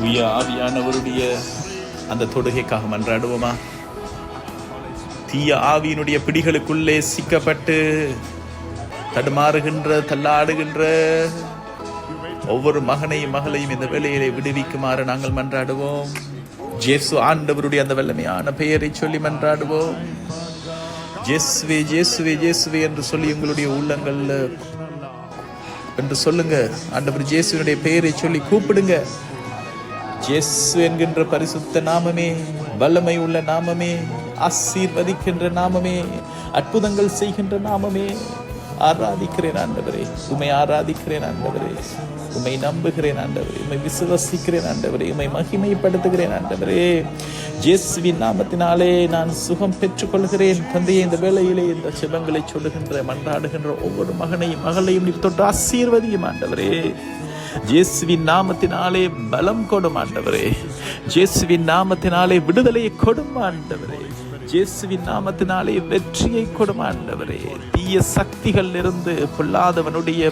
உய ஆவியானவருடைய அந்த தொடுகைக்காக மன்றாடுவோமா? தீய ஆவியினுடைய பிடிகளுக்குள்ளே சிக்கப்பட்டு தடுமாறுகின்ற தள்ளாடுகின்ற ஒவ்வொரு மகனையும் மகளையும் இந்த வேலையிலே விடுவிக்குமாறு நாங்கள் மன்றாடுவோம். ஜேசு ஆண்டவருடைய அந்த வல்லமையான பெயரை சொல்லி மன்றாடுவோம். ஜேசுவே ஜேசுவே ஜேசுவே என்று சொல்லி உங்களுடைய உள்ளங்கள்ல என்று சொல்லுங்க. ஆண்டவர் ஜேசுவினுடைய பெயரை சொல்லி கூப்பிடுங்க. ஜெஸ்ஸு என்கின்ற பரிசுத்த நாமமே வல்லமை உள்ள நாமமே ஆசீர்வதிக்கின்ற நாமமே அற்புதங்கள் செய்கின்ற நாமமே. ஆராதிக்கிறேன் ஆண்டவரே உமை ஆராதிக்கிறேன் ஆண்டவரே உமை நம்புகிறேன் ஆண்டவரே உமை விசுவசிக்கிறேன் ஆண்டவரே உமை மகிமைப்படுத்துகிறேன் ஆண்டவரே. இயேசுவின் நாமத்தினாலே நான் சுகம் பெற்றுக்கொள்கிறேன். தந்தையை இந்த வேளையிலே இந்த சிவங்களை சொல்லுகின்ற மன்றாடுகின்ற ஒவ்வொரு மகனையும் மகளையும் நீர் தொட்டு ஆசீர்வதியும் ஆண்டவரே. இயேசுவின் நாமத்தினாலே பலம் கொடும் ஆண்டவரே. இயேசுவின் நாமத்தினாலே விடுதலையை கொடும் ஆண்டவரே. இயேசுவின் நாமத்தினாலே வெற்றியை கொடும் ஆண்டவரே. தீய சக்திகள் இருந்து பொல்லாதவனுடைய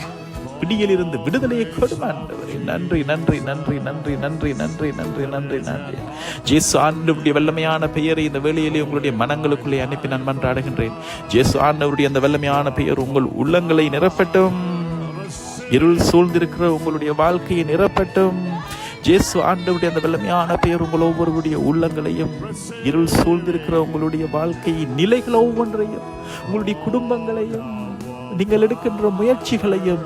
பிடியில் இருந்து விடுதலையை கொடும் ஆண்டவரே. நன்றி நன்றி நன்றி நன்றி நன்றி நன்றி நன்றி நன்றி நன்றி. ஜேசு ஆண்டவருடைய வல்லமையான பெயரை இந்த வேலையிலே உங்களுடைய மனங்களுக்குள்ளே அனுப்பி நான் மன்றாடுகின்றேன். ஜேசு ஆண்டவருடைய அந்த வல்லமையான பெயர் உங்கள் உள்ளங்களை நிரப்பட்டும். இருள் சூழ்ந்திருக்கிற உங்களுடைய வாழ்க்கையை நிரப்பட்டும். ஜேசு ஆண்டவுடைய அந்த வெள்ளமையான பெயர் உங்கள் ஒவ்வொருவருடைய உள்ளங்களையும் இருள் சூழ்ந்திருக்கிற உங்களுடைய வாழ்க்கையின் நிலைகள் ஒவ்வொன்றையும் உங்களுடைய குடும்பங்களையும் நீங்கள் எடுக்கின்ற முயற்சிகளையும்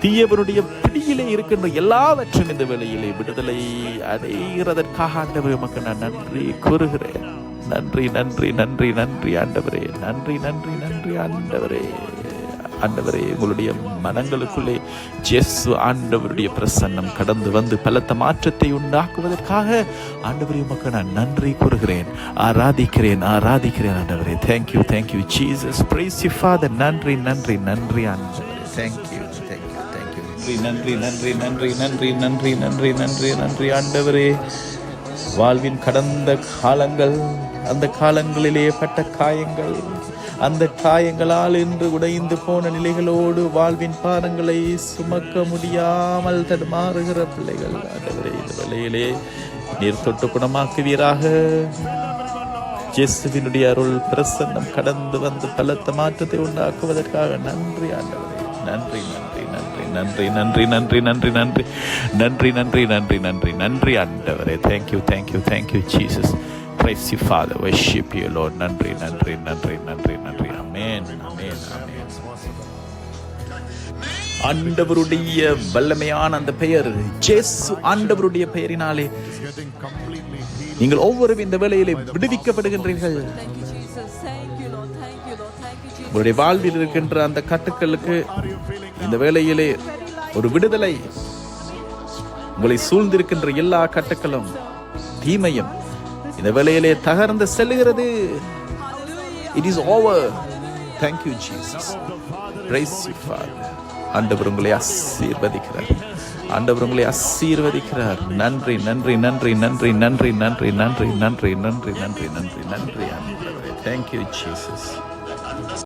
தீயவருடைய பிடியிலே இருக்கின்ற எல்லாவற்றும் இந்த வேளையிலே விடுதலை அடைகிறதற்காக ஆண்டவரே உமக்கு நான் நன்றி கூறுகிறேன். நன்றி நன்றி நன்றி நன்றி ஆண்டவரே. நன்றி நன்றி நன்றி ஆண்டவரே. ஆண்டவரே உங்களுடைய மனங்களுக்குள்ளே ஜெஸ்ஸு ஆண்டவருடைய பிரசன்னம் கடந்து வந்து பலத்த மாற்றத்தை உண்டாக்குவதற்காக ஆண்டவரே உமக்கு நான் நன்றி கூறுகிறேன். ஆராதிக்கிறேன் ஆராதிக்கிறேன் ஆண்டவரே. Thank you thank you Jesus praise you father நன்றி நன்றி நன்றி ஆண்டவரே. தேங்க்யூ தேங்க்யூ தேங்க்யூ நன்றி நன்றி நன்றி நன்றி நன்றி நன்றி நன்றி நன்றி ஆண்டவரே. வாழ்வின் கடந்த காலங்கள் அந்த காலங்களிலே பட்ட காயங்கள் அந்த காயங்களால் இன்று உடைந்து போன நிலைகளோடு வாழ்வின் பாரங்களை சுமக்க முடியாமல் தடுமாறுகிற பிள்ளைகள் ஆண்டவரே இந்த வழியிலே நீர் தொட்டு குணமாக்குவீராக இயேசுவினுடைய அருள் பிரசன்னம் கடந்து வந்து பலத்த மாற்றத்தை உண்டாக்குவதற்காக நன்றி ஆண்டவரே நன்றி நன்றி நன்றி நன்றி நன்றி நன்றி நன்றி நன்றி நன்றி நன்றி நன்றி நன்றி ஆண்டவரே thank you thank you thank you Jesus Praise you Father. Worship you, நன்றி நன்றி நன்றி நன்றி நன்றி அமேன் அமேன் அமேன் ஆண்டவருடைய வல்லமையான அந்த பெயர் ஜேசு ஆண்டவருடைய பெயரினாலே நீங்கள் ஒவ்வொரு இந்த வேலையிலே விடுவிக்கப்படுகின்றீர்கள். உங்களுடைய வாழ்வில் இருக்கின்ற அந்த கட்டுக்களுக்கு இந்த வேளையிலே ஒரு விடுதலை. உங்களை சூழ்ந்திருக்கின்ற எல்லா கட்டுக்களும் தீமையும் இந்த வேலையிலே தகர்ந்து செல்லுகிறது it is over thank you Jesus praise ஆண்டவர் உங்களை ஆசீர்வதிக்கிறார் ஆண்டவர் உங்களை ஆசீர்வதிக்கிறார் நன்றி நன்றி நன்றி நன்றி நன்றி நன்றி நன்றி நன்றி நன்றி நன்றி நன்றி நன்றி தேங்க் தேங்க்யூ ஜீசஸ்